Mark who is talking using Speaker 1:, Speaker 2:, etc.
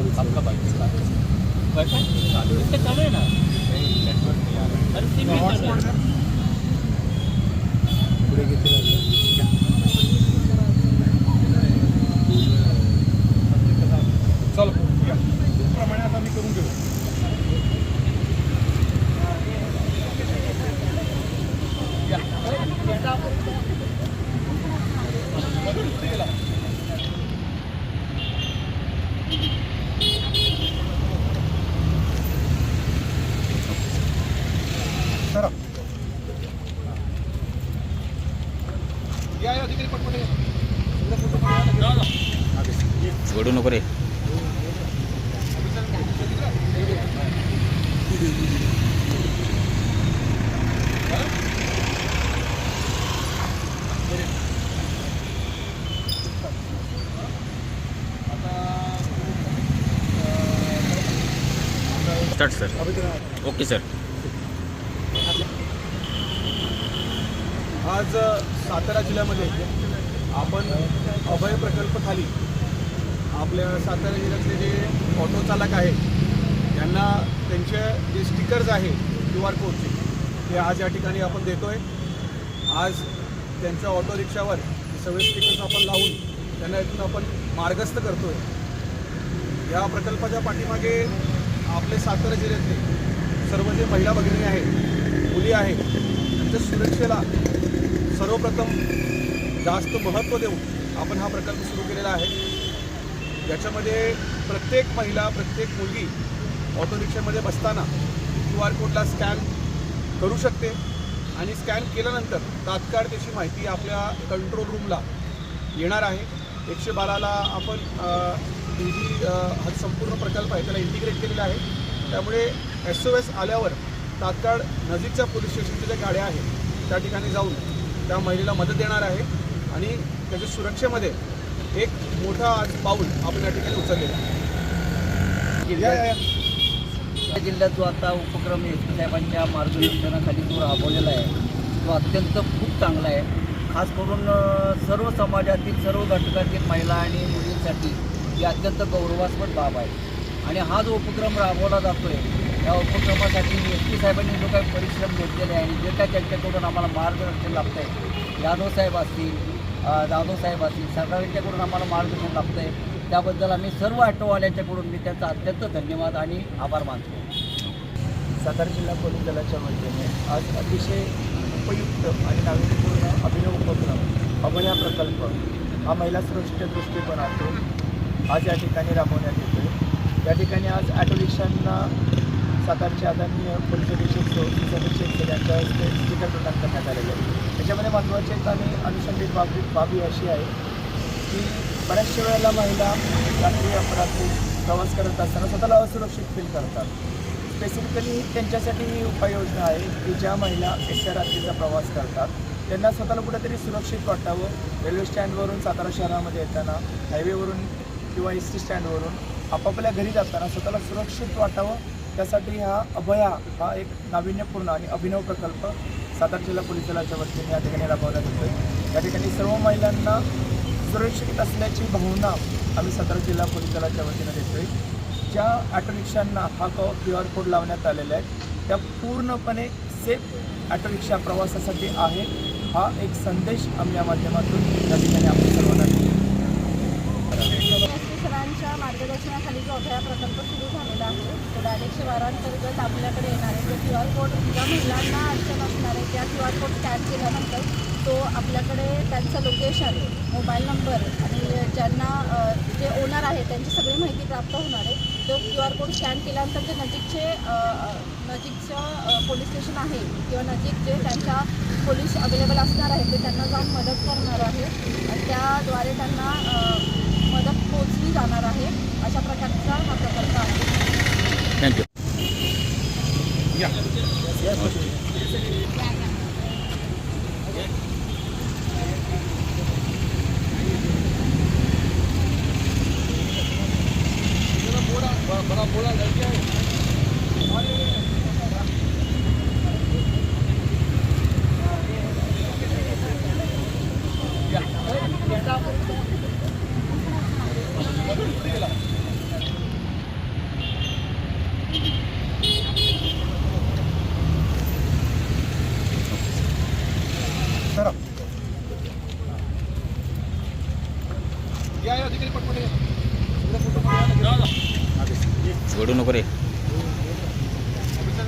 Speaker 1: आपका bike wifi चालू आहे
Speaker 2: ते चालू आहे ना
Speaker 1: नाही नेटवर्क नाही आ रहा
Speaker 2: अरे सिम बी चालू आहे
Speaker 3: पुढे किती
Speaker 1: चलो
Speaker 4: घडू नको रे. सर ओके सर
Speaker 1: आज सातारा जिल्ह्यामध्ये आपण अभय प्रकल्प खाली आपल्या सातारा जिल्ह्यातले जे ऑटो चालक आहेत त्यांना त्यांचे जे स्टिकर्स आहे क्यू आर कोडचे ते आज या ठिकाणी आपण देतो आहे आज त्यांच्या ऑटो रिक्षावर सगळे स्टिकर्स आपण लावून त्यांना इथून आपण मार्गस्थ करतो आहे या प्रकल्पाच्या पाठीमागे आपले सातारा जिल्ह्यातले सर्व जे महिला भगिनी आहेत मुली आहेत त्यांच्या सुरक्षेला सर्वप्रथम जास्त महत्त्व देऊन आपण हा प्रकल्प सुरू केलेला आहे. याच्यामध्ये प्रत्येक महिला प्रत्येक मुलगी ऑटो रिक्षामध्ये बसताना क्यू आर कोडला स्कॅन करू शकते आणि स्कॅन केल्यानंतर तात्काळ त्याची माहिती आपल्या कंट्रोल रूमला येणार आहे. एकशे बाराला आपण अ, ही जी हा संपूर्ण प्रकल्प आहे त्याला इंटिग्रेट केलेला आहे. त्यामुळे एस ओ एस आल्यावर तात्काळ नजीकच्या पोलीस स्टेशनच्या ज्या गाड्या आहेत त्या ठिकाणी जाऊन त्या महिलेला मदत देणार आहे. आणि त्याच्या सुरक्षेमध्ये एक मोठा आज पाऊल आपण या ठिकाणी उचललेला या,
Speaker 5: जिल्ह्यात जो आता उपक्रम एस साहेबांच्या मार्गदर्शनाखाली जो राबवलेला आहे तो अत्यंत खूप चांगला आहे. खास करून सर्व समाजातील सर्व घटकातील महिला आणि मुलींसाठी ही अत्यंत गौरवास्पद बाब आहे. आणि हा जो उपक्रम राबवला जातो आहे या उपक्रमासाठी एस पी साहेबांनी जो काही परिश्रम घेतलेले आहे आणि जे काय त्यांच्याकडून आम्हाला मार्गदर्शन लाभत आहे यादव साहेब असतील जाधव साहेब असतील सगळ्यांच्याकडून आम्हाला मार्गदर्शन लाभतं आहे त्याबद्दल आम्ही सर्व ऑटोवाल्यांच्याकडून मी त्यांचा अत्यंत धन्यवाद आणि आभार मानतो.
Speaker 3: सातारा जिल्हा पोलीस दलाच्या वतीने आज अतिशय उपयुक्त आणि नाविन्यपूर्ण अभिनव उपक्रम अभया प्रकल्प हा महिला सुरक्षित दृष्टिकोनातून आज या ठिकाणी राबवण्यात येतो या ठिकाणी आज ॲटो रिक्षांना सातारचे आदरणीय पोलीस अधीक्षक सो पोलीस अधीक्षक यांच्या हस्ते स्टिकर प्रदान करण्यात आलेले आहे. त्याच्यामध्ये महत्त्वाची एक आणि अनुषंगिक बाबी बाबी अशी आहे की बऱ्याचशा वेळेला महिला रात्री अपरात्री प्रवास करत असताना स्वतःला असुरक्षित फील करतात. स्पेसिफिकली त्यांच्यासाठी ही उपाययोजना आहे की ज्या महिला एकट्या रात्रीचा प्रवास करतात त्यांना स्वतःला कुठेतरी सुरक्षित वाटावं. रेल्वे स्टँडवरून सातारा शहरामध्ये येताना हायवेवरून किंवा एस टी स्टँडवरून आपापल्या घरी जाताना स्वतःला सुरक्षित वाटावं. त्यासाठी हा अभया हा एक नाविन्यपूर्ण आणि अभिनव प्रकल्प सातारा जिल्हा पोलीस दलाच्या वतीने या ठिकाणी राबवला जातो या ठिकाणी सर्व महिलांना सुरक्षित असल्याची भावना आम्ही सातारा जिल्हा पोलीस दलाच्या वतीनं देतोय. ज्या ऑटो रिक्षांना हा क्यू आर कोड लावण्यात आलेला आहे त्या पूर्णपणे सेफ ऑटो रिक्षा प्रवासासाठी आहे. हा एक संदेश आम्ही या माध्यमातून या ठिकाणी आपण सर्वांना
Speaker 6: सरांच्या मार्गदर्शनाखाली जो अभया प्रकल्प सुरू झाला आहे तो आपल्याकडे येणार आहे जो क्यू आर कोड ज्या महिलांना अडचण असणार आहे त्या क्यू आर कोड स्कॅन केल्यानंतर तो आपल्याकडे त्यांचं लोकेशन मोबाईल नंबर आणि ज्यांना जे ओनर आहे त्यांची सगळी माहिती प्राप्त होणार आहे. तो क्यू आर कोड स्कॅन केल्यानंतर जे नजीकचे नजीकचं पोलीस स्टेशन आहे किंवा नजीक जे त्यांच्या पोलीस अवेलेबल असणार आहे ते त्यांना जाऊन मदत करणार आहे त्याद्वारे त्यांना मदत पोचली जाणार आहे. अशा प्रकारचा हा प्रकल्प आहे.
Speaker 4: થેન્ક
Speaker 1: યુ બરા બોલા લઈ જાય या अधिकारी पटपट या. इकडे फोटो काढा.
Speaker 4: वडू नको रे
Speaker 1: ऑफिसर,